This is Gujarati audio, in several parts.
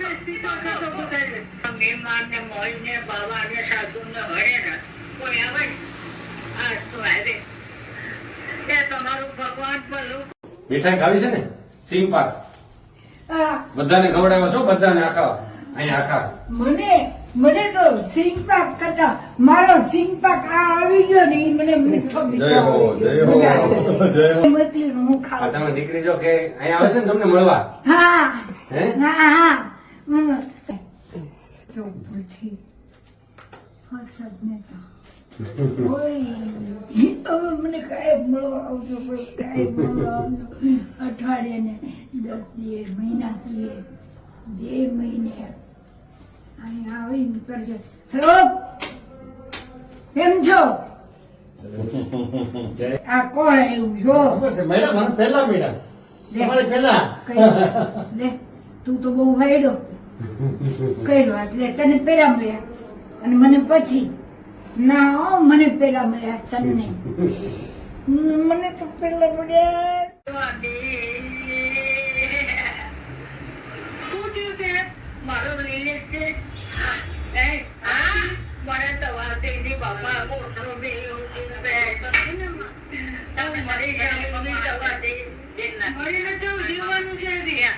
જો સીધો કરતો બધાયને. મહેમાનને મળીને બાવાને સાધુને હળે ને કોઈ આવે આ તો આવે. તે તમારું ભગવાન ભલું મીઠાઈ ખાવી છે ને? સિંહ પાક. બધાને ખવડાવો છો? બધાને આખા? અહીંયા આખા. મને મને તો સિંગ પાક કરતા મારો સિંગ પાક આ આવી ગયો ને મને મીઠો મીઠો જય હો, જય હો, જય હો. મોકલીને હું આ તમે દીકરી જો કે અહીંયા આવશે ને તમને મળવા? હા? હા હા. જો ભૂલથી વરસાદને તો હવે મને કાંઈ મળવા આવજો પણ કાંઈ મળવા આવજો અઠવાડિયાને દસ દિવસ મહિના દીએ બે મહિને અહીંયા આવીને કરજો હેલો કેમ છો આ કોણ આવ્યું છો તમારે પહેલા તું તો બહુ વાયડો કર્યો એટલે તને પેલા મળ્યા અને મને પછી ના હો, મને પેલા મળ્યા તને મને તો પેલા મળ્યા? મારો રિલેટ છે હા? મને તો વાત બાપા મરી દે. મરીને જવું જીવવાનું છે હજી.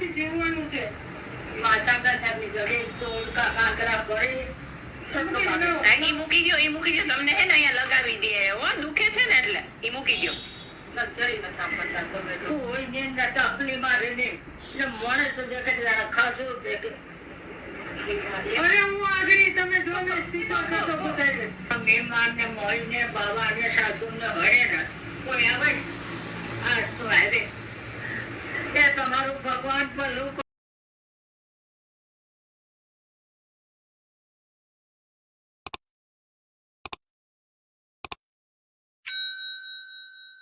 નથી જીવવાનું છે. માસાકા સાહેબની જડે તોડ કાકરા કરા ભરી મૂકી ગયો ઈ મૂકી ગયો. તમને હે ને અહીંયા લગાવી દે. હો દુખે છે ને એટલે. ઈ મૂકી ગયો. કોઈને ન ટપલી મારીને ને. મને તો દેખાય જરા ખાસું દેખે અરે હું આગળ તમે જો ને સીધો કરતો બધાયને. મહેમાનને મળીને બાવાને સાધુને હળે ને સાધુ ને, તમારું ભગવાન ભલું